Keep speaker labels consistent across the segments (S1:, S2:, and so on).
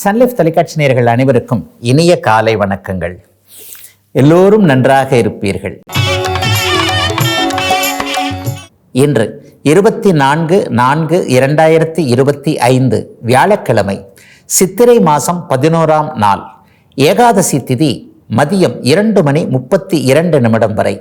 S1: Sun Life தொலைக்காட்சி நேர்கள் அனைவருக்கும் இனிய காலை வணக்கங்கள். எல்லோரும் நன்றாக இருப்பீர்கள். இன்று இருபத்தி நான்கு நான்கு இரண்டாயிரத்தி இருபத்தி ஐந்து வியாழக்கிழமை சித்திரை மாதம் பதினோராம் நாள் ஏகாதசி திதி மதியம் இரண்டு மணி முப்பத்தி இரண்டு நிமிடம் வரை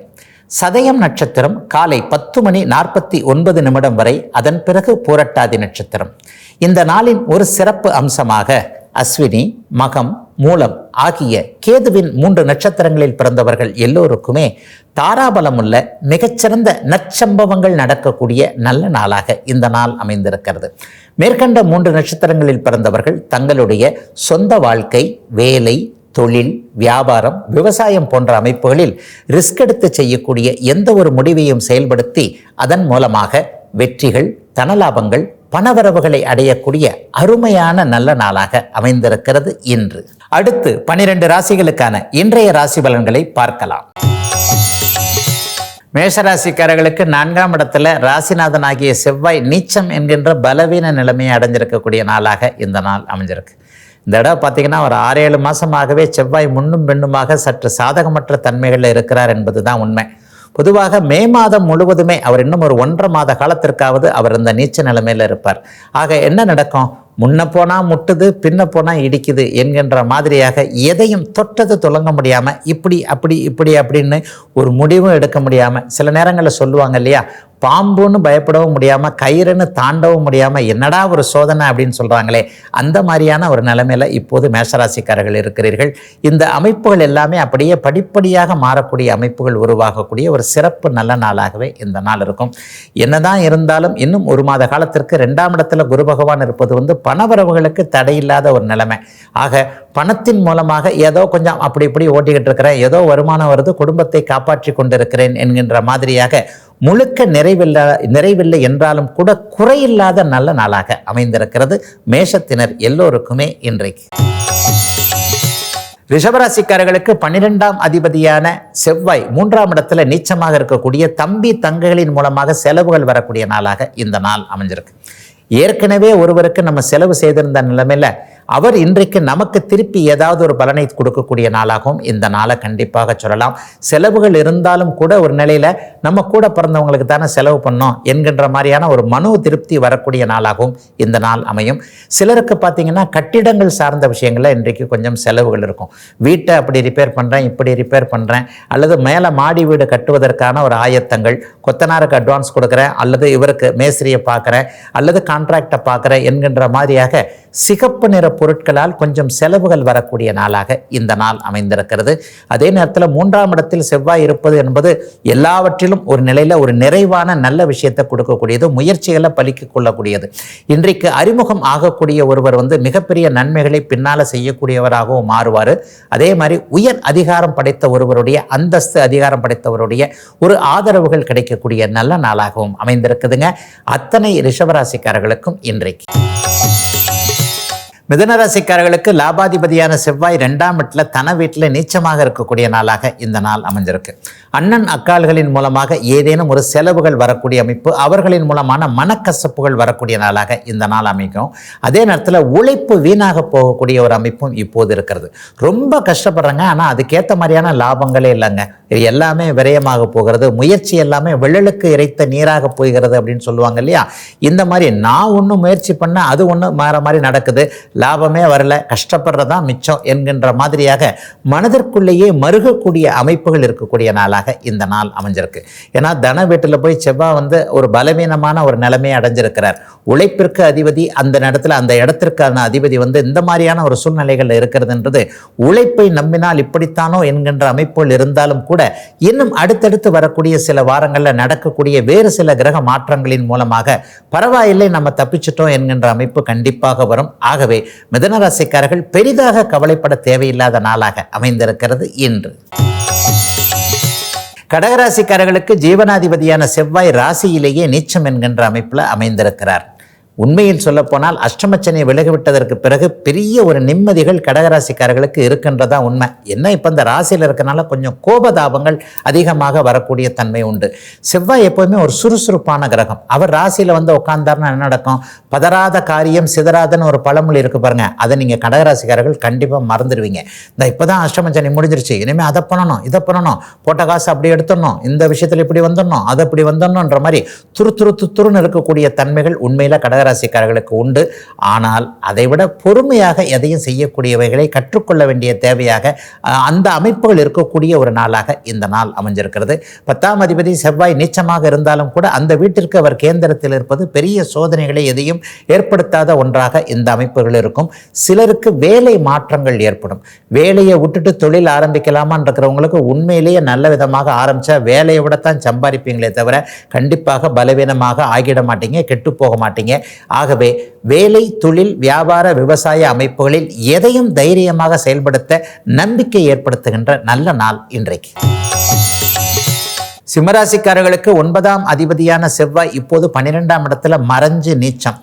S1: சதயம் நட்சத்திரம் காலை பத்து மணி நாற்பத்தி ஒன்பது நிமிடம் வரை அதன் பிறகு பூரட்டாதி நட்சத்திரம். இந்த நாளின் ஒரு சிறப்பு அம்சமாக அஸ்வினி மகம் மூலம் ஆகிய கேதுவின் மூன்று நட்சத்திரங்களில் பிறந்தவர்கள் எல்லோருக்குமே தாராபலமுள்ள மிகச்சிறந்த நற்சம்பவங்கள் நடக்கக்கூடிய நல்ல நாளாக இந்த நாள் அமைந்திருக்கிறது. மேற்கண்ட மூன்று நட்சத்திரங்களில் பிறந்தவர்கள் தங்களுடைய சொந்த வாழ்க்கை வேலை தொழில் வியாபாரம் விவசாயம் போன்ற அமைப்புகளில் ரிஸ்க் எடுத்து செய்யக்கூடிய எந்த ஒரு முடிவையும் செயல்படுத்தி அதன் மூலமாக வெற்றிகள் தனலாபங்கள் பணவரவுகளை அடையக்கூடிய அருமையான நல்ல நாளாக அமைந்திருக்கிறது இன்று. அடுத்து பனிரெண்டு ராசிகளுக்கான இன்றைய ராசி பலன்களை பார்க்கலாம். மேஷராசிக்காரர்களுக்கு நான்காம் இடத்துல ராசிநாதன் ஆகிய செவ்வாய் நீச்சம் என்கின்ற பலவீன நிலைமையை அடைஞ்சிருக்கக்கூடிய நாளாக இந்த நாள் அமைஞ்சிருக்கு. இந்த இடம் பார்த்தீங்கன்னா ஒரு ஆறு ஏழு மாதமாகவே செவ்வாய் முன்னும் பெண்ணுமாக சற்று சாதகமற்ற தன்மைகளில் இருக்கிறார் என்பது தான் உண்மை. பொதுவாக மே மாதம் முழுவதுமே அவர் இன்னும் ஒரு ஒன்றரை மாத காலத்திற்காவது அவர் இந்த நீச்ச நிலைமையில் இருப்பார். ஆக என்ன நடக்கும்? முன்ன போனால் முட்டுது பின்ன போனால் இடிக்குது என்கின்ற மாதிரியாக எதையும் தொட்டது தொடங்க முடியாமல் இப்படி அப்படி இப்படி அப்படின்னு ஒரு முடிவும் எடுக்க முடியாமல் சில நேரங்களில் சொல்லுவாங்க இல்லையா? பாம்புன்னு பயப்படவும் முடியாமல் கயிறுன்னு தாண்டவும் முடியாமல் என்னடா ஒரு சோதனை அப்படின்னு சொல்கிறாங்களே அந்த மாதிரியான ஒரு நிலைமையில் இப்போது மேஷராசிக்காரர்கள் இருக்கிறீர்கள். இந்த அமைப்புகள் எல்லாமே அப்படியே படிப்படியாக மாறக்கூடிய அமைப்புகள் உருவாகக்கூடிய ஒரு சிறப்பு நல்ல நாளாகவே இந்த நாள் இருக்கும். என்னதான் இருந்தாலும் இன்னும் ஒரு மாத காலத்திற்கு ரெண்டாம் இடத்துல குரு பகவான் இருப்பது வந்து பணவரவுகளுக்கு தடையில்லாத ஒரு நிலைமை. ஆக பணத்தின் மூலமாக ஏதோ கொஞ்சம் அப்படி இப்படி ஓட்டிக்கிட்டு இருக்கிறேன். ஏதோ வருமானம் வருது குடும்பத்தை காப்பாற்றி கொண்டிருக்கிறேன் என்கின்ற மாதிரியாக முழுக்க நிறைவில்லை நிறைவில்லை என்றாலும் கூட குறையில்லாத நல்ல நாளாக அமைந்திருக்கிறது மேஷத்தினர் எல்லோருக்குமே இன்றைக்கு. ரிஷபராசிக்காரர்களுக்கு பன்னிரெண்டாம் அதிபதியான செவ்வாய் மூன்றாம் இடத்துல நீச்சமாக இருக்கக்கூடிய தம்பி தங்கைகளின் மூலமாக செலவுகள் வரக்கூடிய நாளாக இந்த நாள் அமைஞ்சிருக்கு. ஏற்கனவே ஒருவருக்கு நம்ம செலவு செய்திருந்த நிலைமையில் அவர் இன்றைக்கு நமக்கு திருப்பி ஏதாவது ஒரு பலனை கொடுக்கக்கூடிய நாளாகவும் இந்த நாளை கண்டிப்பாக சொல்லலாம். செலவுகள் இருந்தாலும் கூட ஒரு நிலையில் நம்ம கூட பிறந்தவங்களுக்கு தானே செலவு பண்ணோம் என்கின்ற மாதிரியான ஒரு மனோ திருப்தி வரக்கூடிய நாளாகவும் இந்த நாள் அமையும். சிலருக்கு பார்த்தீங்கன்னா கட்டிடங்கள் சார்ந்த விஷயங்களில் இன்றைக்கு கொஞ்சம் செலவுகள் இருக்கும். வீட்டை அப்படி ரிப்பேர் பண்ணுறேன் இப்படி ரிப்பேர் பண்ணுறேன் அல்லது மேலே மாடி வீடு கட்டுவதற்கான ஒரு ஆயத்தங்கள் கொத்தனாருக்கு அட்வான்ஸ் கொடுக்குறேன் அல்லது இவருக்கு மேஸ்திரியை பார்க்குறேன் அல்லது கான்ட்ராக்டை பார்க்குறேன் என்கின்ற மாதிரியாக சிகப்பு நிற பொருட்களால் கொஞ்சம் செலவுகள் வரக்கூடிய நாளாக இந்த நாள் அமைந்திருக்கிறது. அதே நேரத்தில் மூன்றாம் இடத்தில் செவ்வாய் இருப்பது என்பது எல்லாவற்றிலும் ஒரு நிலையில் ஒரு நிறைவான நல்ல விஷயத்தை கொடுக்கக்கூடியது முயற்சிகளை பலிக்க கொள்ளக்கூடியது. இன்றைக்கு அறிமுகம் ஆகக்கூடிய ஒருவர் வந்து மிகப்பெரிய நன்மைகளை பின்னால் செய்யக்கூடியவராகவும் மாறுவார். அதே மாதிரி உயர் அதிகாரம் படைத்த ஒருவருடைய அந்தஸ்து அதிகாரம் படைத்தவருடைய ஒரு ஆதரவுகள் கிடைக்கக்கூடிய நல்ல நாளாகவும் அமைந்திருக்குதுங்க. அத்தனை ரிஷவராசிக்காரர்களுக்கும் இன்றைக்கு. மிதனராசிக்காரர்களுக்கு லாபாதிபதியான செவ்வாய் ரெண்டாம் இடத்துல தன வீட்டில் நீச்சமாக இருக்கக்கூடிய நாளாக இந்த நாள் அமைஞ்சிருக்கு. அண்ணன் அக்கால்களின் மூலமாக ஏதேனும் ஒரு செலவுகள் வரக்கூடிய அமைப்பு அவர்களின் மூலமான மனக்கசப்புகள் வரக்கூடிய நாளாக இந்த நாள் அமைக்கும். அதே நேரத்தில் உழைப்பு வீணாக போகக்கூடிய ஒரு அமைப்பும் இப்போது இருக்கிறது. ரொம்ப கஷ்டப்படுறாங்க ஆனால் அதுக்கேற்ற மாதிரியான லாபங்களே இல்லைங்க. இது எல்லாமே விரயமாக போகிறது முயற்சி எல்லாமே வெள்ளலுக்கு இறைத்த நீராக போகிறது அப்படின்னு சொல்லுவாங்க இல்லையா? இந்த மாதிரி நான் ஒன்று முயற்சி பண்ண அது ஒன்று மாற மாதிரி நடக்குது. லாபமே வரல கஷ்டப்படுறதா மிச்சம் என்கின்ற மாதிரியாக மனதிற்குள்ளேயே மருகக்கூடிய அமைப்புகள் இருக்கக்கூடிய நாளாக இந்த நாள் அமைஞ்சிருக்கு. ஏன்னா தன வீட்டில் போய் செவ்வாய் வந்து ஒரு பலவீனமான ஒரு நிலைமையை அடைஞ்சிருக்கிறார். உழைப்பிற்கு அதிபதி அந்த இடத்துல அந்த இடத்திற்கான அதிபதி வந்து இந்த மாதிரியான ஒரு சூழ்நிலைகள் இருக்கிறதுன்றது உழைப்பை நம்பினால் இப்படித்தானோ என்கின்ற அமைப்புகள் இருந்தாலும் கூட இன்னும் அடுத்தடுத்து வரக்கூடிய சில வாரங்களில் நடக்கக்கூடிய வேறு சில கிரக மாற்றங்களின் மூலமாக பரவாயில்லை நம்ம தப்பிச்சிட்டோம் என்கின்ற அமைப்பு கண்டிப்பாக வரும். ஆகவே மிதனராசிக்காரர்கள் பெரிதாக கவலைப்பட தேவையில்லாத நாளாக அமைந்திருக்கிறது இன்று. கடகராசிக்காரர்களுக்கு ஜீவனாதிபதியான செவ்வாய் ராசியிலேயே நீச்சம் என்கின்ற அமைப்பில் அமைந்திருக்கிறார். உண்மையில் சொல்லப்போனால் அஷ்டமச்சனை விலகிவிட்டதற்கு பிறகு பெரிய ஒரு நிம்மதிகள் கடகராசிக்காரர்களுக்கு இருக்கின்றதா உண்மை. என்ன இப்போ இந்த ராசியில் இருக்கனால கொஞ்சம் கோபதாபங்கள் அதிகமாக வரக்கூடிய தன்மை உண்டு. செவ்வாய் எப்போவுமே ஒரு சுறுசுறுப்பான கிரகம். அவர் ராசியில் வந்து உட்கார்ந்தாருன்னா என்ன நடக்கும்? பதறாத காரியம் சிதறாதன்னு ஒரு பழமொழி இருக்கு பாருங்க. அதை நீங்கள் கடகராசிக்காரர்கள் கண்டிப்பாக மறந்துடுவீங்க. இந்த இப்போ தான் அஷ்டமச்சனை முடிஞ்சிருச்சு. இனிமேல் அதை பண்ணணும் இதை பண்ணணும். போட்ட காசு அப்படி எடுத்துடணும். இந்த விஷயத்தில் இப்படி வந்துடணும் அதை இப்படி வந்துடணுன்ற மாதிரி துரு துரு து- துருன்னு இருக்கக்கூடிய தன்மைகள் உண்மையில் கடகராசிக்காரர்களுக்கு உண்டு. ஆனால் அதை விட பொறுமையாக எதையும் செய்யக்கூடியவைகளை கற்றுக்கொள்ள வேண்டிய தேவையாக அந்த அமைப்புகள் இருக்கக்கூடிய ஒரு நாளாக இந்த நாள் அமைஞ்சிருக்கிறது. பத்தாம் அதிபதி செவ்வாய் நீச்சமாக இருந்தாலும் கூட அந்த வீட்டிற்கு அவர் கேந்திரத்தில் இருப்பது பெரிய சோதனைகளை எதையும் ஏற்படுத்தாத ஒன்றாக இந்த அமைப்புகள் இருக்கும். சிலருக்கு வேலை மாற்றங்கள் ஏற்படும். வேலையை விட்டுட்டு தொழில் ஆரம்பிக்கலாமான்னு இருக்கிறவங்களுக்கு உண்மையிலேயே நல்ல விதமாக ஆரம்பித்தா வேலையை விடத்தான் சம்பாதிப்பீங்களே தவிர கண்டிப்பாக பலவீனமாக ஆகிட மாட்டீங்க கெட்டு போக மாட்டீங்க. ஆகவே வேலை தொழில் வியாபார விவசாய அமைப்புகளில் எதையும் தைரியமாக செயல்படுத்த நம்பிக்கை ஏற்படுத்துகின்ற நல்ல நாள் இன்றைக்கு. சிம்மராசிக்காரர்களுக்கு ஒன்பதாம் அதிபதியான செவ்வாய் இப்போது பன்னிரெண்டாம் இடத்துல மறைஞ்சு நீச்சம்.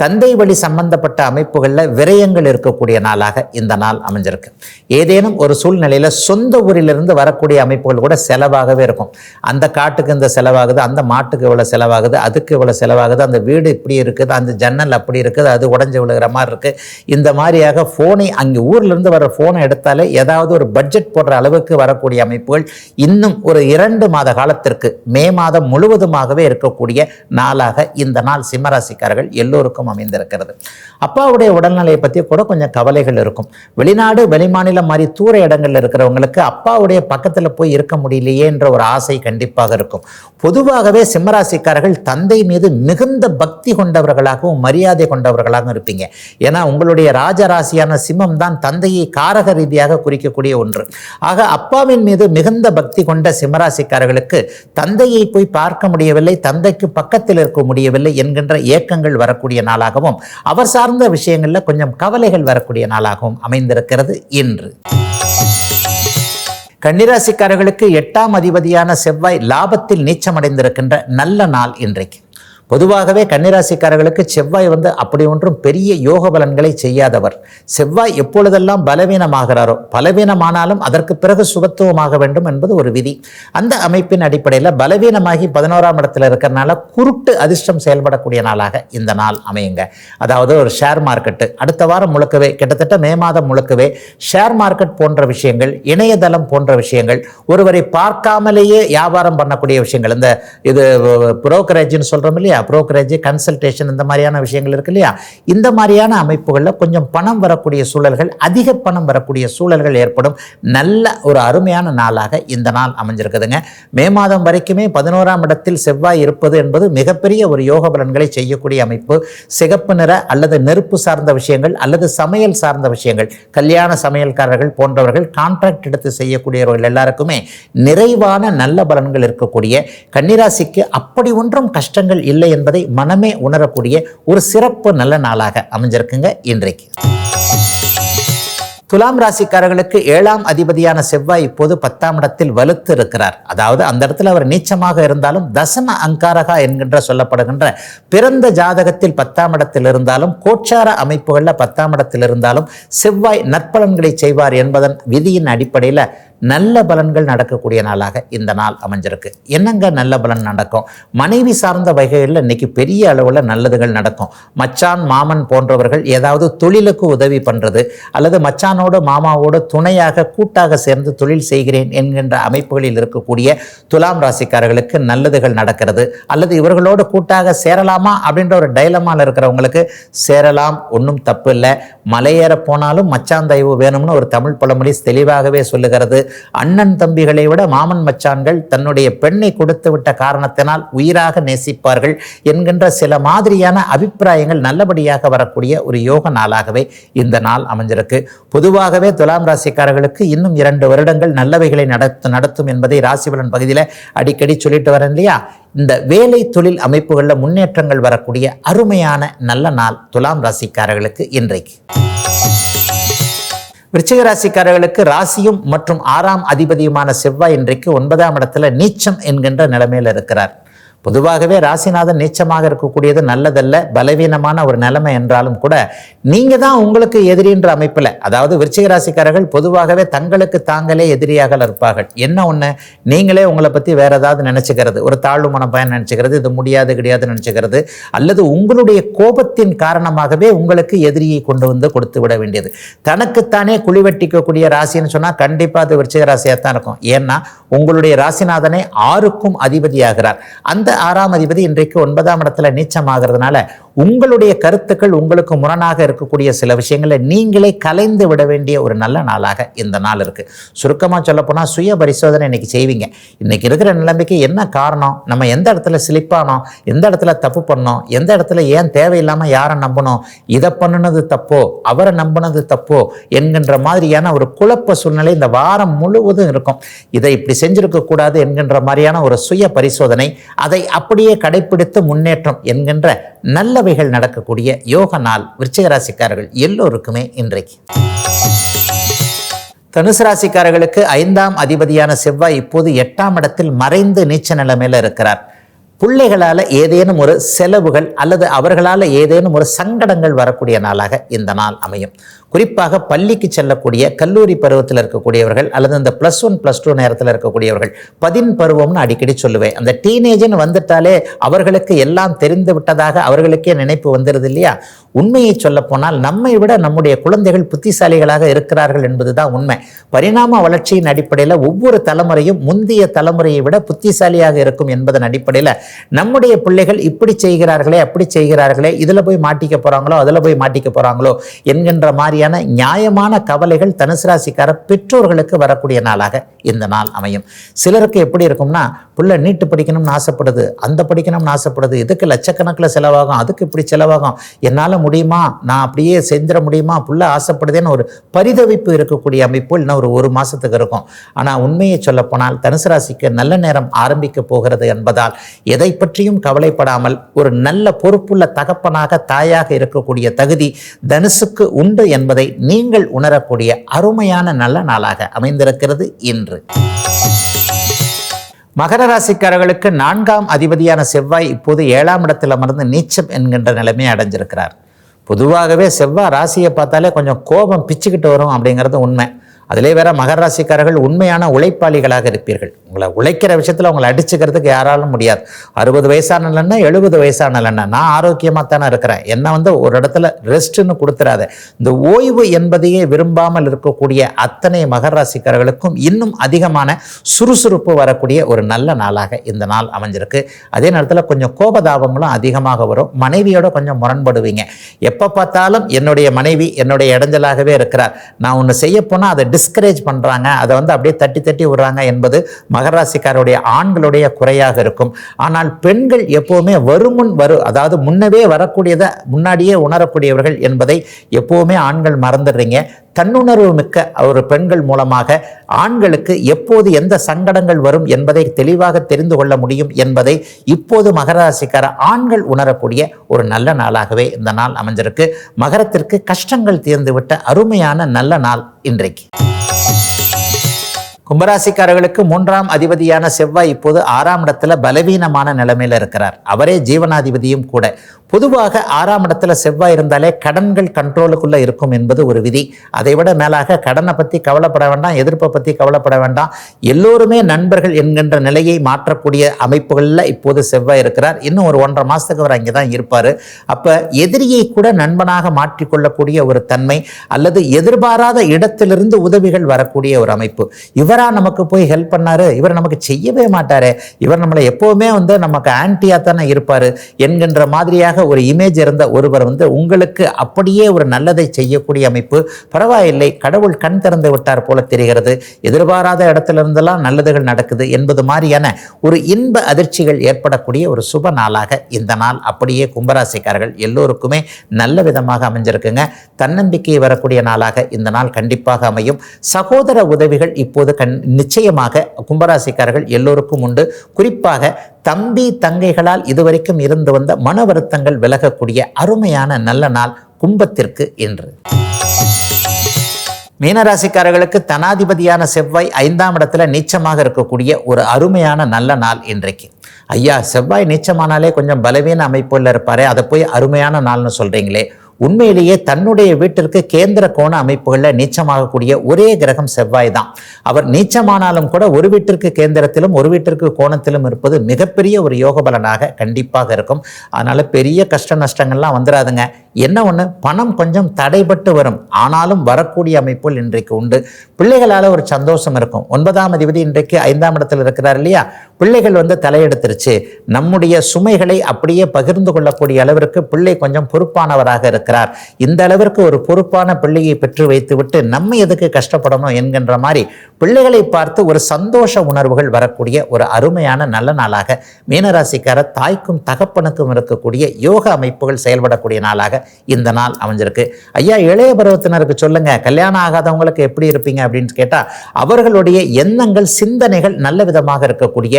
S1: தந்தை வழி சம்பந்தப்பட்ட அமைப்புகளில் விரயங்கள் இருக்கக்கூடிய நாளாக இந்த நாள் அமைஞ்சிருக்கு. ஏதேனும் ஒரு சூழ்நிலையில் சொந்த ஊரிலிருந்து வரக்கூடிய அமைப்புகள் கூட செலவாகவே இருக்கும். அந்த காட்டுக்கு இந்த செலவாகுது அந்த மாட்டுக்கு இவ்வளோ செலவாகுது அதுக்கு இவ்வளோ செலவாகுது அந்த வீடு இப்படி இருக்குது அந்த ஜன்னல் அப்படி இருக்குது அது உடஞ்சி விழுகிற மாதிரி இருக்குது இந்த மாதிரியாக ஃபோனை அங்கே ஊர்லேருந்து வர ஃபோனை எடுத்தாலே ஏதாவது ஒரு பட்ஜெட் போடுற அளவுக்கு வரக்கூடிய அமைப்புகள் இன்னும் ஒரு இரண்டு மாத காலத்திற்கு மே மாதம் முழுவதுமாகவே இருக்கக்கூடிய நாளாக இந்த நாள் சிம்மராசிக்காரர்கள் எல்லோருக்கும் அமைந்திருக்கிறது. அப்பாவுடைய உடல்நிலையை பற்றி கூட கொஞ்சம் கவலைகள் இருக்கும். வெளிநாடு வெளிமாநிலம் மாதிரி தூர இடங்களில் இருக்கிறவங்களுக்கு அப்பாவுடைய பக்கத்தில் போய் இருக்க முடியலையேன்ற ஒரு ஆசை கண்டிப்பாக இருக்கும். பொதுவாகவே சிம்மராசிக்காரர்கள் தந்தை மீது மிகுந்த பக்தி கொண்டவர்களாகவும் மரியாதை கொண்டவர்களாகவும் இருப்பீங்க. ஏன்னா உங்களுடைய ராஜராசியான சிம்மம் தான் தந்தையை காரக ரீதியாக குறிக்கக்கூடிய ஒன்று. ஆக அப்பாவின் மீது மிகுந்த பக்தி கொண்ட சிம்மராசிக்காரர்களுக்கு தந்தையை போய் பார்க்க முடியவில்லை தந்தைக்கு பக்கத்தில் இருக்க முடியவில்லை என்கின்ற ஏக்கங்கள் வரக்கூடிய நாள் நாளாகவும் அவர் சார்ந்த விஷயங்களில் கொஞ்சம் கவலைகள் வரக்கூடிய நாளாகவும் அமைந்திருக்கிறது இன்று. கன்னிராசிக்காரர்களுக்கு எட்டாம் அதிபதியான செவ்வாய் லாபத்தில் நீச்சமடைந்திருக்கின்ற நல்ல நாள் இன்றைக்கு. பொதுவாகவே கன்னிராசிக்காரர்களுக்கு செவ்வாய் வந்து அப்படி ஒன்றும் பெரிய யோக பலன்களை செய்யாதவர். செவ்வாய் எப்பொழுதெல்லாம் பலவீனமாகிறாரோ பலவீனமானாலும் அதற்கு பிறகு சுபத்துவமாக வேண்டும் என்பது ஒரு விதி. அந்த அமைப்பின் அடிப்படையில் பலவீனமாகி பதினோராம் இடத்துல இருக்கிறனால குருட்டு அதிர்ஷ்டம் செயல்படக்கூடிய நாளாக இந்த நாள் அமையுங்க. அதாவது ஒரு ஷேர் மார்க்கெட்டு. அடுத்த வாரம் முழுக்கவே கிட்டத்தட்ட மே மாதம் முழுக்கவே ஷேர் மார்க்கெட் போன்ற விஷயங்கள் இணையதளம் போன்ற விஷயங்கள் ஒருவரை பார்க்காமலேயே வியாபாரம் பண்ணக்கூடிய விஷயங்கள். இந்த இது புரோக்கரேஜ்னு சொல்கிறோம் இல்லையா? இல்லையா புரோக்கரேஜ் கன்சல்டேஷன் இந்த மாதிரியான விஷயங்கள் இருக்கு இல்லையா? இந்த மாதிரியான அமைப்புகளில் கொஞ்சம் பணம் வரக்கூடிய சூழல்கள் அதிக பணம் வரக்கூடிய சூழல்கள் ஏற்படும். நல்ல ஒரு அருமையான நாளாக இந்த நாள் அமைஞ்சிருக்குதுங்க. மே மாதம் வரைக்குமே பதினோராம் இடத்தில் செவ்வாய் இருப்பது என்பது மிகப்பெரிய ஒரு யோக பலன்களை செய்யக்கூடிய அமைப்பு. சிகப்பு நிற அல்லது நெருப்பு சார்ந்த விஷயங்கள் அல்லது சமையல் சார்ந்த விஷயங்கள் கல்யாண சமையல்காரர்கள் போன்றவர்கள் கான்ட்ராக்ட் எடுத்து செய்யக்கூடியவர்கள் எல்லாருக்குமே நிறைவான நல்ல பலன்கள் இருக்கக்கூடிய. கன்னிராசிக்கு அப்படி ஒன்றும் கஷ்டங்கள் இல்லை என்பதை மனமே உணரக்கூடிய ஒரு சிறப்பு நல்ல நாளாக அமைஞ்சிருக்குங்க இன்றைக்கு. துலாம் ராசிக்காரர்களுக்கு ஏழாம் அதிபதியான செவ்வாய் இப்போது பத்தாம் இடத்தில் வலுத்து இருக்கிறார். அதாவது அந்த இடத்துல அவர் நீச்சமாக இருந்தாலும் தசம அங்காரகா என்கின்ற சொல்லப்படுகின்ற பிறந்த ஜாதகத்தில் பத்தாம் இடத்தில் இருந்தாலும் கோச்சார அமைப்புகளில் பத்தாம் இடத்தில் இருந்தாலும் செவ்வாய் நற்பலன்களை செய்வார் என்பதன் விதியின் அடிப்படையில் நல்ல பலன்கள் நடக்கக்கூடிய நாளாக இந்த நாள் அமைஞ்சிருக்கு. என்னங்க நல்ல பலன் நடக்கும்? மனைவி சார்ந்த வகைகளில் இன்னைக்கு பெரிய அளவில் நல்லதுகள் நடக்கும். மச்சான் மாமன் போன்றவர்கள் ஏதாவது தொழிலுக்கு உதவி பண்ணுறது அல்லது மச்சானோட மாமாவோட துணையாக கூட்டாக சேர்ந்து தொழில் செய்கிறேன் என்கின்ற அமைப்புகளில் இருக்கக்கூடிய துலாம் ராசிக்காரர்களுக்கு நல்லதுகள் நடக்கிறது. அல்லது இவர்களோடு கூட்டாக சேரலாமா அப்படின்ற ஒரு டைலமாவில் இருக்கிறவங்களுக்கு சேரலாம் ஒன்றும் தப்பு இல்லை. மலையேற போனாலும் மச்சான் தயவு வேணும்னு ஒரு தமிழ் பழமொழி தெளிவாகவே சொல்லுகிறது. அண்ணன் தம்பிகளை விட மாமன் மச்சான்கள் தன்னுடைய பெண்ணை கொடுத்து விட்ட காரணத்தினால் உயிராக நேசிப்பார்கள் என்கின்ற சில மாதிரியான அபிப்பிராயங்கள் நல்லபடியாக வரக்கூடிய ஒரு யோக நாளாகவே இந்த நாள் அமைஞ்சிருக்கு. பொதுவாகவே துலாம் ராசிக்காரர்களுக்கு இன்னும் இரண்டு வருடங்கள் நல்லவைகளை நடத்து நடத்தும் என்பதை ராசிபலன் பகுதியில் அடிக்கடி சொல்லிட்டு வரேன் இல்லையா? இந்த வேலை தொழில் அமைப்புகளில் முன்னேற்றங்கள் வரக்கூடிய அருமையான நல்ல நாள் துலாம் ராசிக்காரர்களுக்கு இன்றைக்கு. விருச்சிக ராசிக்காரர்களுக்கு ராசியும் மற்றும் ஆறாம் அதிபதியுமான செவ்வாய் இன்றைக்கு ஒன்பதாம் இடத்துல நீச்சம் என்கின்ற நிலைமையில் இருக்கிறார். பொதுவாகவே ராசிநாதன் நீச்சமாக இருக்கக்கூடியது நல்லதல்ல பலவீனமான ஒரு நிலைமை என்றாலும் கூட நீங்கள் தான் உங்களுக்கு எதிரின்ற அமைப்பில். அதாவது விருச்சிக ராசிக்காரர்கள் பொதுவாகவே தங்களுக்கு தாங்களே எதிரியாக இருப்பார்கள். என்ன ஒன்று நீங்களே உங்களை பற்றி வேற ஏதாவது நினச்சிக்கிறது. ஒரு தாழ்வு மனப்பயன் நினச்சிக்கிறது இது முடியாது கிடையாது நினச்சிக்கிறது அல்லது உங்களுடைய கோபத்தின் காரணமாகவே உங்களுக்கு எதிரியை கொண்டு வந்து கொடுத்து விட வேண்டியது. தனக்குத்தானே குழி வெட்டிக்கக்கூடிய ராசின்னு சொன்னால் கண்டிப்பாக அது விருச்சிக ராசியாக தான் இருக்கும். ஏன்னா உங்களுடைய ராசிநாதனை ஆறுக்கும் அதிபதியாகிறார். அந்த ஆறாம் அதிபதி இன்றைக்கு ஒன்பதாம் இடத்துல நீச்சமாகிறதுனால உங்களுடைய கருத்துக்கள் உங்களுக்கு முரணாக இருக்கக்கூடிய சில விஷயங்களை நீங்களே கலைந்து விட வேண்டிய ஒரு நல்ல நாளாக இந்த நாள் இருக்கு. சுருக்கமாக சொல்லப்போனால் சுய பரிசோதனை இன்னைக்கு செய்வீங்க. இன்னைக்கு இருக்கிற நிலைமைக்கு என்ன காரணம்? நம்ம எந்த இடத்துல ஸ்லிப்பானோம் எந்த இடத்துல தப்பு பண்ணோம் எந்த இடத்துல ஏன் தேவையில்லாமல் யாரை நம்பணும் இதை பண்ணுனது தப்போ அவரை நம்பினது தப்போ என்கின்ற மாதிரியான ஒரு குழப்ப சூழ்நிலை இந்த வாரம் முழுவதும் இருக்கும். இதை இப்படி செஞ்சிருக்க கூடாது என்கின்ற மாதிரியான ஒரு சுய பரிசோதனை அதை அதை அப்படியே கடைப்பிடித்து முன்னேற்றம் என்கின்ற நல்லவைகள் நடக்கக்கூடிய யோக நாள் விருச்சிகராசிக்காரர்கள் எல்லோருக்குமே இன்றைக்கு. தனுசு ராசிக்காரர்களுக்கு ஐந்தாம் அதிபதியான செவ்வாய் இப்போது எட்டாம் இடத்தில் மறைந்து நீச்ச நிலைமையில் இருக்கிறார். பிள்ளைகளால் ஏதேனும் ஒரு செலவுகள் அல்லது அவர்களால் ஏதேனும் ஒரு சங்கடங்கள் வரக்கூடிய நாளாக இந்த நாள் அமையும். குறிப்பாக பள்ளிக்கு செல்லக்கூடிய கல்லூரி பருவத்தில் இருக்கக்கூடியவர்கள் அல்லது இந்த ப்ளஸ் ஒன் ப்ளஸ் டூ நேரத்தில் இருக்கக்கூடியவர்கள் பதின் பருவம்னு அடிக்கடி சொல்லுவேன். அந்த டீனேஜ்னு வந்துட்டாலே அவர்களுக்கு எல்லாம் தெரிந்து விட்டதாக அவர்களுக்கே நினைப்பு வந்துடுது இல்லையா? உண்மையை சொல்லப்போனால் நம்மை விட நம்முடைய குழந்தைகள் புத்திசாலிகளாக இருக்கிறார்கள் என்பதுதான் உண்மை. பரிணாம வளர்ச்சியின் அடிப்படையில் ஒவ்வொரு தலைமுறையும் முந்தைய தலைமுறையை விட புத்திசாலியாக இருக்கும் என்பதன் அடிப்படையில் நம்முடைய பிள்ளைகள் இப்படி செய்கிறார்களே அப்படி செய்கிறார்களே இதில் போய் மாட்டிக்க போகிறாங்களோ அதில் போய் மாட்டிக்க போகிறாங்களோ என்கின்ற மாதிரி மாதிரியான நியாயமான கவலைகள் தனுசு ராசிக்கார பெற்றோர்களுக்கு வரக்கூடிய நாளாக இந்த நாள் அமையும். சிலருக்கு எப்படி இருக்கும்னா புள்ள நீட்டு படிக்கணும்னு ஆசைப்படுது அந்த படிக்கணும்னு ஆசைப்படுது இதுக்கு லட்சக்கணக்கில் செலவாகும் அதுக்கு இப்படி செலவாகும் என்னால் முடியுமா? நான் அப்படியே செஞ்சிட முடியுமா? புள்ள ஆசைப்படுதேன்னு ஒரு பரிதவிப்பு இருக்கக்கூடிய அமைப்பு இன்னும் ஒரு ஒரு மாதத்துக்கு இருக்கும். ஆனால் உண்மையை சொல்லப்போனால் தனுசு ராசிக்கு நல்ல நேரம் ஆரம்பிக்க போகிறது என்பதால் எதை பற்றியும் கவலைப்படாமல் ஒரு நல்ல பொறுப்புள்ள தகப்பனாக தாயாக இருக்கக்கூடிய தகுதி தனுசுக்கு உண்டு என்பதை நீங்கள் உணரக்கூடிய அருமையான நல்ல நாளாக அமைந்திருக்கிறது இன்று. மகர ராசிக்காரர்களுக்கு நான்காம் அதிபதியான செவ்வாய் இப்போது ஏழாம் இடத்தில் அமர்ந்து நீச்சம் என்கின்ற நிலைமையை அடைஞ்சிருக்கிறார். பொதுவாகவே செவ்வாய் ராசியை பார்த்தாலே கொஞ்சம் கோபம் பிச்சுக்கிட்டு வரும் அப்படிங்கிறது உண்மை. அதிலே வேற மகர ராசிக்காரர்கள் உண்மையான உழைப்பாளிகளாக இருப்பீர்கள். உங்களை உழைக்கிற விஷயத்தில் உங்களை அடிச்சுக்கிறதுக்கு யாராலும் முடியாது. அறுபது வயசான இல்லைன்னா எழுபது வயசான இல்லைன்னா நான் ஆரோக்கியமாக தானே இருக்கிறேன். என்ன வந்து ஒரு இடத்துல ரெஸ்ட்டுன்னு கொடுத்துறாத. இந்த ஓய்வு என்பதையே விரும்பாமல் இருக்கக்கூடிய அத்தனை மகர ராசிக்காரர்களுக்கும் இன்னும் அதிகமான சுறுசுறுப்பு வரக்கூடிய ஒரு நல்ல நாளாக இந்த நாள் அமைஞ்சிருக்கு. அதே நேரத்தில் கொஞ்சம் கோபதாபங்களும் அதிகமாக வரும். மனைவியோட கொஞ்சம் முரண்படுவீங்க. எப்போ பார்த்தாலும் என்னுடைய மனைவி என்னுடைய இடைஞ்சலாகவே இருக்கிறார். நான் ஒன்று செய்ய போனால் அதை டிஸ்கரேஜ் பண்ணுறாங்க அதை வந்து அப்படியே தட்டி தட்டி விடுறாங்க என்பது மகராசிக்காரருடைய ஆண்களுடைய குறையாக இருக்கும். ஆனால் பெண்கள் எப்போவுமே வருமுன் வரு அதாவது முன்னவே வரக்கூடியதை முன்னாடியே உணரக்கூடியவர்கள் என்பதை எப்போவுமே ஆண்கள் மறந்துடுறீங்க. தன்னுணர்வு மிக்க ஒரு பெண்கள் மூலமாக ஆண்களுக்கு எப்போது எந்த சங்கடங்கள் வரும் என்பதை தெளிவாக தெரிந்து கொள்ள முடியும் என்பதை இப்போது மகராசிக்கார ஆண்கள் உணரக்கூடிய ஒரு நல்ல நாளாகவே இந்த நாள் அமைஞ்சிருக்கு. மகரத்திற்கு கஷ்டங்கள் தீர்ந்துவிட்ட அருமையான நல்ல நாள் இன்றைக்கு. கும்பராசிக்காரர்களுக்கு மூன்றாம் அதிபதியான செவ்வாய் இப்போது ஆறாம் இடத்துல பலவீனமான நிலைமையில இருக்கிறார். அவரே ஜீவனாதிபதியும் கூட. பொதுவாக ஆறாம் இடத்துல செவ்வாய் இருந்தாலே கடன்கள் கண்ட்ரோலுக்குள்ளே இருக்கும் என்பது ஒரு விதி. அதை விட மேலாக கடனை பற்றி கவலைப்பட வேண்டாம் எதிர்ப்பை பற்றி கவலைப்பட வேண்டாம். எல்லோருமே நண்பர்கள் என்கின்ற நிலையை மாற்றக்கூடிய அமைப்புகளில் இப்போது செவ்வாய் இருக்கிறார். இன்னும் ஒரு ஒன்றரை மாதத்துக்கு அவர் அங்கே தான் இருப்பார். அப்போ எதிரியை கூட நண்பனாக மாற்றிக்கொள்ளக்கூடிய ஒரு தன்மை அல்லது எதிர்பாராத இடத்திலிருந்து உதவிகள் வரக்கூடிய ஒரு அமைப்பு. இவராக நமக்கு போய் ஹெல்ப் பண்ணார்? இவர் நமக்கு செய்யவே மாட்டார். இவர் நம்மளை எப்போவுமே வந்து நமக்கு ஆன்டியாக தானே இருப்பார். என்கின்ற மாதிரியாக ஒரு இமேஜ் இருந்த ஒருவர் வந்து உங்களுக்கு அப்படியே ஒரு நல்லதை செய்யக்கூடிய அமைப்பு பரவாயில்லை கடவுள் கண் திறந்து விட்டார் போல தெரிகிறது. எதிர்பாராத இடத்துல இருந்தெல்லாம் நல்லதுகள் நடக்குது என்பது மாதிரியான ஒரு இன்ப அதிர்ச்சிகள் ஏற்படக்கூடிய ஒரு சுப நாளாக இந்த நாள் அப்படியே கும்பராசிக்காரர்கள் எல்லோருக்குமே நல்ல விதமாக அமைஞ்சிருக்குங்க. தன்னம்பிக்கை வரக்கூடிய நாளாக இந்த நாள் கண்டிப்பாக அமையும். சகோதர உதவிகள் இப்போது கண் நிச்சயமாக கும்பராசிக்காரர்கள் எல்லோருக்கும் உண்டு. குறிப்பாக தம்பி தங்கைகளால் இதுவரைக்கும் இருந்து வந்த மன வருத்தங்கள் விலகக்கூடிய அருமையான நல்ல நாள் கும்பத்திற்கு இன்று. மீனராசிக்காரர்களுக்கு தனாதிபதியான செவ்வாய் ஐந்தாம் இடத்துல நீச்சமாக இருக்கக்கூடிய ஒரு அருமையான நல்ல நாள் இன்றைக்கு. ஐயா செவ்வாய் நீச்சமானாலே கொஞ்சம் பலவீன அமைப்புல இருப்பாரே அதை போய் அருமையான நாள்னு சொல்றீங்களே. உண்மையிலேயே தன்னுடைய வீட்டிற்கு கேந்திர கோண அமைப்புகளில் நீச்சமாகக்கூடிய ஒரே கிரகம் செவ்வாய் தான். அவர் நீச்சமானாலும் கூட ஒரு வீட்டிற்கு கேந்திரத்திலும் ஒரு வீட்டிற்கு கோணத்திலும் இருப்பது மிகப்பெரிய ஒரு யோக பலனாக கண்டிப்பாக இருக்கும். அதனால் பெரிய கஷ்ட நஷ்டங்கள்லாம் வந்துடாதுங்க என்ன ஒன்று பணம் கொஞ்சம் தடைபட்டு வரும். ஆனாலும் வரக்கூடிய அமைப்புகள் இன்றைக்கு உண்டு. பிள்ளைகளால் ஒரு சந்தோஷம் இருக்கும். ஒன்பதாம் அதிபதி இன்றைக்கு ஐந்தாம் இடத்தில் இருக்கிறார் இல்லையா? பிள்ளைகள் வந்து தலையெடுத்துருச்சு. நம்முடைய சுமைகளை அப்படியே பகிர்ந்து கொள்ளக்கூடிய அளவிற்கு பிள்ளை கொஞ்சம் பொறுப்பானவராக இருக்கிறார். இந்த அளவிற்கு ஒரு பொறுப்பான பிள்ளையை பெற்று வைத்துவிட்டு நம்ம எதுக்கு கஷ்டப்படணும் என்கின்ற மாதிரி பிள்ளைகளை பார்த்து ஒரு சந்தோஷ உணர்வுகள் வரக்கூடிய ஒரு அருமையான நல்ல நாளாக மீனராசிக்கார தாய்க்கும் தகப்பனுக்கும் இருக்கக்கூடிய யோக அமைப்புகள் செயல்படக்கூடிய நாளாக இந்த நாள் அமைஞ்சிருக்கு. ஐயா இளைய பருவத்தினருக்கு சொல்லுங்க கல்யாணம் ஆகாதவங்களுக்கு எப்படி இருப்பீங்க அப்படின்னு கேட்டால் அவர்களுடைய எண்ணங்கள் சிந்தனைகள் நல்ல விதமாக இருக்கக்கூடிய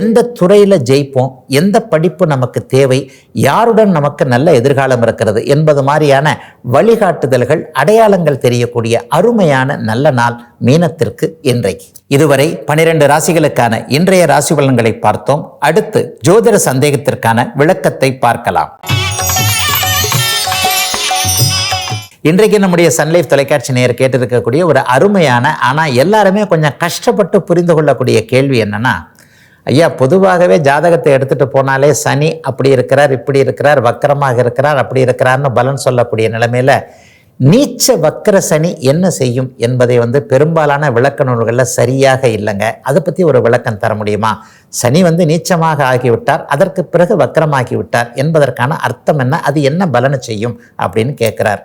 S1: எந்த துறையில் ஜெயிப்போம் எந்த படிப்பு நமக்கு தேவை யாருடன் நமக்கு நல்ல எதிர்காலம் இருக்கிறது என்பது மாதிரியான வழிகாட்டுதல்கள் அடையாளங்கள் தெரியக்கூடிய அருமையான நல்ல நாள் மீனத்திற்கு இன்றைக்கு. இதுவரை பனிரெண்டு ராசிகளுக்கான இன்றைய ராசி பலன்களை பார்த்தோம். அடுத்து ஜோதிட சந்தேகத்திற்கான விளக்கத்தை பார்க்கலாம். இன்றைக்கு நம்முடைய சன்லைஃப் தொலைக்காட்சி நேயர் கேட்டிருக்கக்கூடிய ஒரு அருமையான ஆனால் எல்லாருமே கொஞ்சம் கஷ்டப்பட்டு புரிந்து கொள்ளக்கூடிய கேள்வி என்னன்னா ஐயா பொதுவாகவே ஜாதகத்தை எடுத்துகிட்டு போனாலே சனி அப்படி இருக்கிறார் இப்படி இருக்கிறார் வக்கரமாக இருக்கிறார் அப்படி இருக்கிறார்னு பலன் சொல்லக்கூடிய நிலைமையில நீச்ச வக்கர சனி என்ன செய்யும் என்பதை வந்து பெரும்பாலான விளக்க நூல்களில் சரியாக இல்லைங்க. அதை பற்றி ஒரு விளக்கம் தர முடியுமா? சனி வந்து நீச்சமாக ஆகிவிட்டார் அதற்கு பிறகு வக்கரமாகிவிட்டார் என்பதற்கான அர்த்தம் என்ன? அது என்ன பலனை செய்யும் அப்படின்னு கேட்குறார்.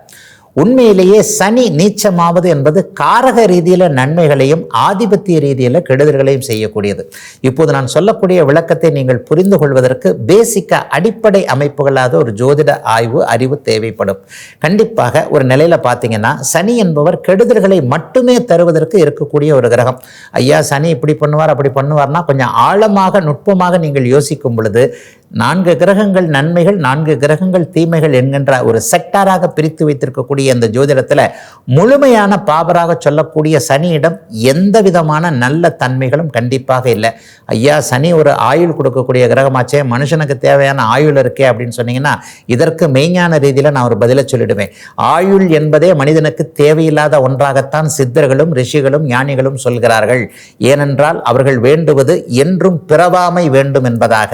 S1: உண்மையிலேயே சனி நீச்சமாவது என்பது காரக ரீதியில் நன்மைகளையும் ஆதிபத்திய ரீதியில் கெடுதல்களையும் செய்யக்கூடியது. இப்போது நான் சொல்லக்கூடிய விளக்கத்தை நீங்கள் புரிந்து கொள்வதற்கு பேசிக்கா அடிப்படை அமைப்புகளாக ஒரு ஜோதிட ஆய்வு அறிவு தேவைப்படும். கண்டிப்பாக ஒரு நிலையில பார்த்தீங்கன்னா சனி என்பவர் கெடுதல்களை மட்டுமே தருவதற்கு இருக்கக்கூடிய ஒரு கிரகம். ஐயா சனி இப்படி பண்ணுவார் அப்படி பண்ணுவார்னா கொஞ்சம் ஆழமாக நுட்பமாக நீங்கள் யோசிக்கும் பொழுது நான்கு கிரகங்கள் நன்மைகள் நான்கு கிரகங்கள் தீமைகள் என்கின்ற ஒரு செக்டாராக பிரித்து வைத்திருக்கக்கூடிய அந்த ஜோதிடத்தில் முழுமையான பாபராக சொல்லக்கூடிய சனியிடம் எந்த விதமான நல்ல தன்மைகளும் கண்டிப்பாக இல்லை. ஐயா சனி ஒரு ஆயுள் கொடுக்கக்கூடிய கிரகமாச்சே மனுஷனுக்கு தேவையான ஆயுள் இருக்கே அப்படின்னு சொன்னீங்கன்னா இதற்கு மெய்ஞான ரீதியில் நான் ஒரு பதிலை சொல்லிடுவேன். ஆயுள் என்பதே மனிதனுக்கு தேவையில்லாத ஒன்றாகத்தான் சித்தர்களும் ரிஷிகளும் ஞானிகளும் சொல்கிறார்கள். ஏனென்றால் அவர்கள் வேண்டுவது என்றும் பிறவாமை வேண்டும் என்பதாக.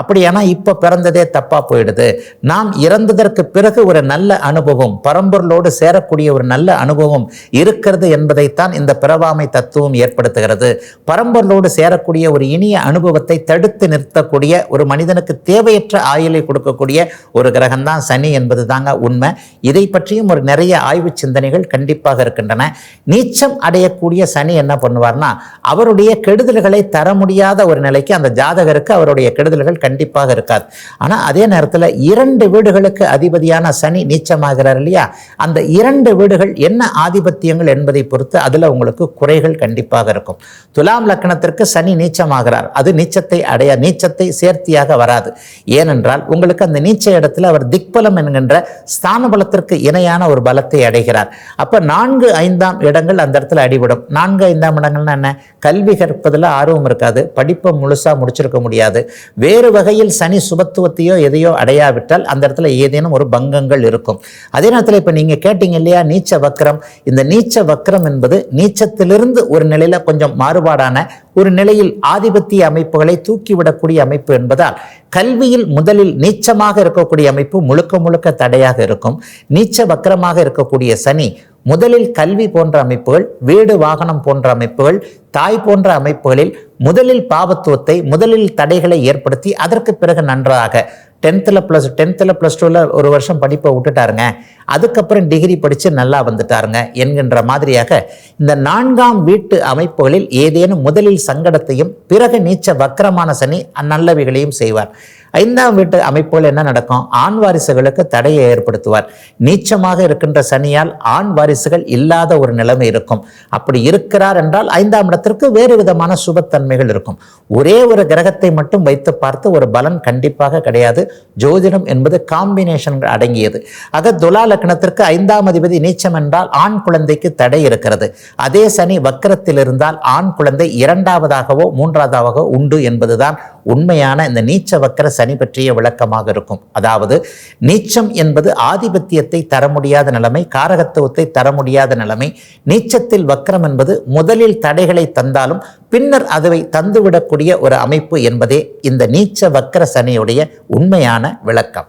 S1: அப்படியான ஆனால் இப்போ பிறந்ததே தப்பாக போயிடுது. நாம் இறந்ததற்கு பிறகு ஒரு நல்ல அனுபவம் பரம்பொருளோடு சேரக்கூடிய ஒரு நல்ல அனுபவம் இருக்கிறது என்பதைத்தான் இந்த பிறவாமை தத்துவம் ஏற்படுத்துகிறது. பரம்பொருளோடு சேரக்கூடிய ஒரு இனிய அனுபவத்தை தடுத்து நிறுத்தக்கூடிய ஒரு மனிதனுக்கு தேவையற்ற ஆயுளை கொடுக்கக்கூடிய ஒரு கிரகம்தான் சனி என்பது தாங்க உண்மை. இதை பற்றியும் ஒரு நிறைய ஆய்வு சிந்தனைகள் கண்டிப்பாக இருக்கின்றன. நீச்சம் அடையக்கூடிய சனி என்ன பண்ணுவார்னா அவருடைய கெடுதல்களை தர முடியாத ஒரு நிலைக்கு அந்த ஜாதகருக்கு அவருடைய கெடுதல்கள் கண்டிப்பாக இருக்காது. ஆனால் அதே நேரத்தில் இரண்டு வீடுகளுக்கு அதிபதியான சனி நீச்சமாகிறார் இல்லையா? அந்த இரண்டு வீடுகள் என்ன ஆதிபத்தியங்கள் என்பதை பொறுத்து அதில் உங்களுக்கு குறைகள் கண்டிப்பாக இருக்கும். துலாம் லக்னத்திற்கு சனி நீச்சமாகிறார். அது நீச்சத்தை அடைய நீச்சத்தை சேர்த்தியாக வராது. ஏனென்றால் உங்களுக்கு அந்த நீச்ச இடத்துல அவர் திக்பலம் என்கின்ற ஸ்தான பலத்திற்கு இணையான ஒரு பலத்தை அடைகிறார். அப்போ நான்கு ஐந்தாம் இடங்கள் அந்த இடத்துல அடிபடும். நான்கு ஐந்தாம் இடங்கள்னா என்ன? கல்வி கற்பதில் ஆர்வம் இருக்காது. படிப்பை முழுசாக முடிச்சிருக்க முடியாது. வேறு வகையில் சனி சுபத்துவத்தையோ எதையோ அடையாவிட்டால் அந்த இடத்துல ஏதேனும் ஒரு பங்கங்கள் இருக்கும். அதே நேரத்தில் இப்போ நீங்கள் கேட்டீங்க இல்லையா நீச்ச வக்கரம் இந்த நீச்ச வக்கரம் என்பது நீச்சத்திலிருந்து ஒரு நிலையில் கொஞ்சம் மாறுபாடான ஒரு நிலையில் ஆதிபத்திய அமைப்புகளை தூக்கிவிடக்கூடிய அமைப்பு என்பதால் கல்வியில் முதலில் நீச்சமாக இருக்கக்கூடிய அமைப்பு முழுக்க முழுக்க தடையாக இருக்கும். நீச்ச வக்கரமாக இருக்கக்கூடிய சனி முதலில் கல்வி போன்ற அமைப்புகள் வீடு வாகனம் போன்ற அமைப்புகள் தாய் போன்ற அமைப்புகளில் முதலில் பாவத்துவத்தை முதலில் தடைகளை ஏற்படுத்தி அதற்கு பிறகு நன்றாக டென்த்தில் ப்ளஸ் டென்த்தில் ப்ளஸ் டூவில் ஒரு வருஷம் படிப்பை விட்டுட்டாருங்க. அதுக்கப்புறம் டிகிரி படித்து நல்லா வந்துட்டாருங்க என்கின்ற மாதிரியாக இந்த நான்காம் வீட்டு அமைப்புகளில் ஏதேனும் முதலில் சங்கடத்தையும் பிறகு நீச்ச வக்கரமான சனி அந்நல்லவிகளையும் செய்வார். ஐந்தாம் வீட்டு அமைப்புகள் என்ன நடக்கும்? ஆண் வாரிசுகளுக்கு தடையை ஏற்படுத்துவார். நீச்சமாக இருக்கின்ற சனியால் ஆண் வாரிசுகள் இல்லாத ஒரு நிலைமை இருக்கும். அப்படி இருக்கிறார் என்றால் ஐந்தாம் இடத்திற்கு வேறு விதமான சுபத்தன்மைகள் இருக்கும். ஒரே ஒரு கிரகத்தை மட்டும் வைத்து பார்த்து ஒரு பலன் கண்டிப்பாக கிடையாது. ஜோதிடம் என்பது காம்பினேஷன் அடங்கியது. ஆக துலா லக்னத்திற்கு ஐந்தாம் அதிபதி நீச்சம் என்றால் ஆண் குழந்தைக்கு தடை இருக்கிறது. அதே சனி வக்கரத்தில் இருந்தால் ஆண் குழந்தை இரண்டாவதாகவோ மூன்றாவதாகவோ உண்டு என்பதுதான் உண்மையான இந்த நீச்ச வக்கர சனி பற்றிய விளக்கமாக இருக்கும். அதாவது நீச்சம் என்பது ஆதிபத்தியத்தை தர முடியாத நிலைமை காரகத்துவத்தை தர முடியாத நிலைமை. நீச்சத்தில் வக்கரம் என்பது முதலில் தடைகளை தந்தாலும் பின்னர் அதுவை தந்துவிடக்கூடிய ஒரு அமைப்பு என்பதே இந்த நீச்ச வக்கர சனியுடைய உண்மையான விளக்கம்.